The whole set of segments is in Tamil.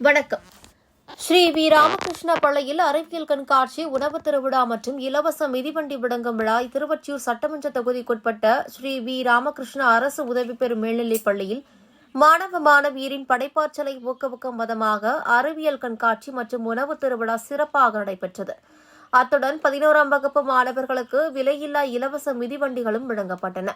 வணக்கம். ஸ்ரீ வி. ராமகிருஷ்ண பள்ளியில் அறிவியல் கண்காட்சி உணவு திருவிழா மற்றும் இலவச மிதிவண்டி விடங்கும் விழா திருவொற்றியூர் சட்டமன்ற தொகுதிக்குட்பட்ட ஸ்ரீ வி. ராமகிருஷ்ண அரசு உதவி பெறும் மேல்நிலைப் பள்ளியில் மாணவ மாணவியரின் படைப்பாற்றலை ஊக்குவிக்கும் விதமாக அறிவியல் கண்காட்சி மற்றும் உணவு திருவிழா சிறப்பாக நடைபெற்றது. அத்துடன் பதினோராம் வகுப்பு மாணவர்களுக்கு விலையில்லா இலவச மிதிவண்டிகளும் வழங்கப்பட்டன.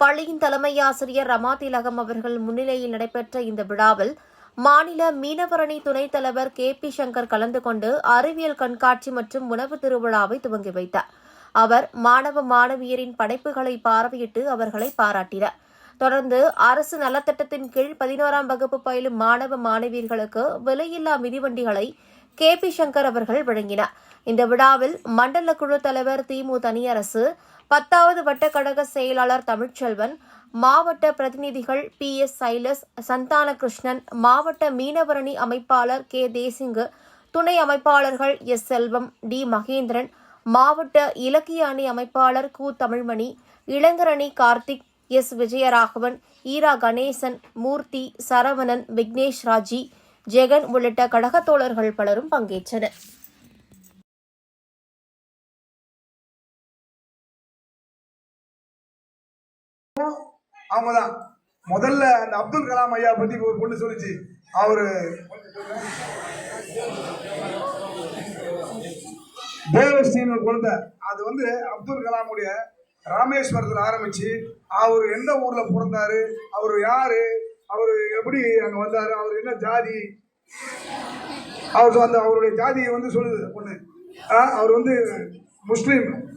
பள்ளியின் தலைமை ஆசிரியர் ரமாதிலகம் அவர்கள் முன்னிலையில் நடைபெற்ற இந்த விழாவில் மாநில மீனவரணி துணைத் தலைவர் கே பி சங்கர் கலந்து கொண்டு அறிவியல் கண்காட்சி மற்றும் உணவு திருவிழாவை துவங்கி வைத்தார். அவர் மாணவ மாணவியரின் படைப்புகளை பார்வையிட்டு அவர்களை பாராட்டினார். தொடர்ந்து அரசு நலத்திட்டத்தின் கீழ் பதினோராம் வகுப்பு பயிலும் மாணவ மாணவியர்களுக்கு விலையில்லா மிதிவண்டிகளை கே. பி. சங்கர் அவர்கள் வழங்கினார். இந்த விழாவில் மண்டல குழு தலைவர் திமு தனியரசு பத்தாவது வட்டக்கழக செயலாளர் தமிழ்ச்செல்வன் மாவட்ட பிரதிநிதிகள் பி. எஸ். சைலஸ் சந்தானகிருஷ்ணன் மாவட்ட மீனவரணி அமைப்பாளர் கே. தேசிங்கு துணை அமைப்பாளர்கள் எஸ். செல்வம் டி. மகேந்திரன் மாவட்ட இலக்கிய அணி அமைப்பாளர் கு. தமிழ்மணி இளங்கரணி கார்த்திக் எஸ். விஜயராகவன் ஈரா கணேசன் மூர்த்தி சரவணன் விக்னேஷ் ராஜி ஜெகன் உள்ளிட்ட கழகத் தோழர்கள் பலரும் பங்கேற்றனர். அவங்க முதல்ல அந்த அப்துல் கலாம் ஐயா பத்தி ஒரு பொண்ணு சொல்லிச்சு. அவரு தேவஸ்ரீன்னு ஒரு குழந்தை. அது வந்து அப்துல் கலாமுடைய ராமேஸ்வரத்தில் ஆரம்பிச்சு அவர் எந்த ஊர்ல பிறந்தாரு அவர் யாரு அவர் எப்படி அங்க வந்தாரு? அவர் என்ன ஜாதி? அவர் அந்த அவருடைய ஜாதியை வந்து சொல்லுது பொண்ணு. அவர் வந்து முஸ்லீம்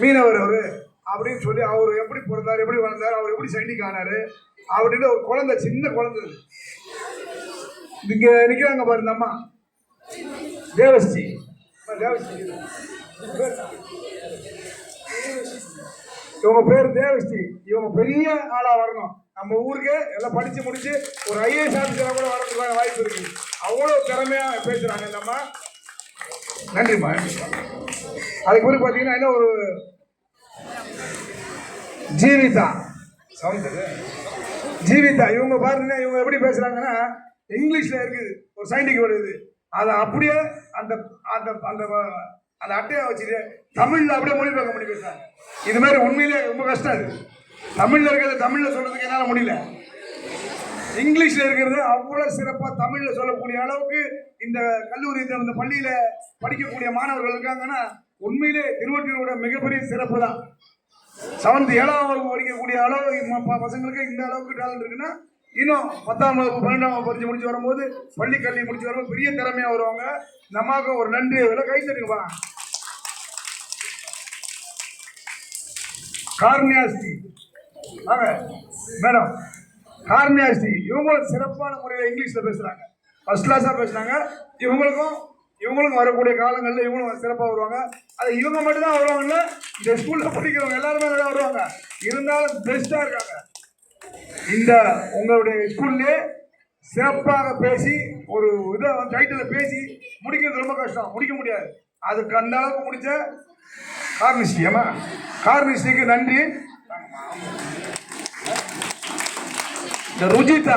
மீனவர் அவர் அப்படின்னு சொல்லி அவர் எப்படி பிறந்தார் எப்படி வளர்ந்தார் அவர் எப்படி சைனிக் ஆனாரு அப்படின்னு ஒரு குழந்தை சின்ன குழந்தை. இங்க நிக்கிறாங்க பாரு இந்த அம்மா. தேவஸ்ரீ. அம்மா, தேவஸ்ரீ. இவங்க பேர் தேவஸ்ரீ. இவங்க பெரிய ஆளா வரணும். நம்ம ஊருக்கு எல்லாம் படித்து முடித்து ஒரு ஐஏஎஸ் ஆஃபீஸராக கூட வரதுக்கான வாய்ப்பு இருக்கு. அவ்வளோ திறமையாக பேசுறாங்க நம்ம நன்றிம்மா நன்றிம்மா. அதுக்கு பிறகு பார்த்தீங்கன்னா என்ன ஒரு ஜீவிதா. சவுண்ட் ஜீவிதா. இவங்க பாருங்க இவங்க எப்படி பேசுறாங்கன்னா இங்கிலீஷ்ல இருக்குது. ஒரு சயின்டிஃபிக் வருது அதை அப்படியே அந்த அந்த அந்த அந்த அட்டையை வச்சுட்டு தமிழ்ல அப்படியே மொழிபெயர்க்க பண்ணி பேசுறாங்க. இது மாதிரி உண்மையிலே ரொம்ப கஷ்டம் இது தமிழ்ல இருக்கிறத தமிழ்ல சொல்றதுக்கு என்னால முடியல. இங்கிலீஷ்ல இருக்கிறத அவ்வளவு சிறப்பா தமிழ்ல சொல்லக்கூடிய அளவுக்கு இந்த கல்லூரி இந்த பள்ளியில் பள்ளியில படிக்கக்கூடிய மாணவர்கள் இருக்காங்கன்னா உண்மையிலே திருவற்றியூரோட மிகப்பெரிய சிறப்பு தான். செவன்த் ஏழாம் வகுப்பு படிக்கக்கூடிய அளவு ப- பசங்களுக்கு இந்த அளவுக்கு டேலண்ட் இருக்குன்னா இன்னும் பத்தாம் வகுப்பு பன்னெண்டாம் வகுப்பு படிச்சு முடிச்சு வரும்போது பள்ளி கல்வி முடிச்சு வரும்போது பெரிய திறமையா வருவாங்க. நமக்கு ஒரு நன்றி இதில் கை தட்டுங்கப்பா. கார்னியாஸ்தி. மேடம் கார்னியாஸ்தி இவங்களும் சிறப்பான முறையில் இங்கிலீஷில் பேசுகிறாங்க ஃபர்ஸ்ட் கிளாஸாக பேசுகிறாங்க இவங்களுக்கும் இவங்களுக்கும் வரக்கூடிய காலங்களில் இவங்களும் சிறப்பாக வருவாங்க. அது இவங்க மட்டும்தான் வருவாங்கல்ல இந்த ஸ்கூலில் படிக்கிறவங்க எல்லாருமே நல்லா வருவாங்க. இருந்தாலும் பெஸ்ட்டாக இருக்காங்க. இந்த உங்களுடைய ஸ்கூல்லே சிறப்பாக பேசி ஒரு இதை டைட்டில் பேசி முடிக்கிறது ரொம்ப கஷ்டம். முடிக்க முடியாது. அதுக்கு அந்த அளவுக்கு முடிச்ச கார்னிஸ்டி ஏமா கார்னிஸ்டிக்கு நன்றி. இந்த ருஜிதா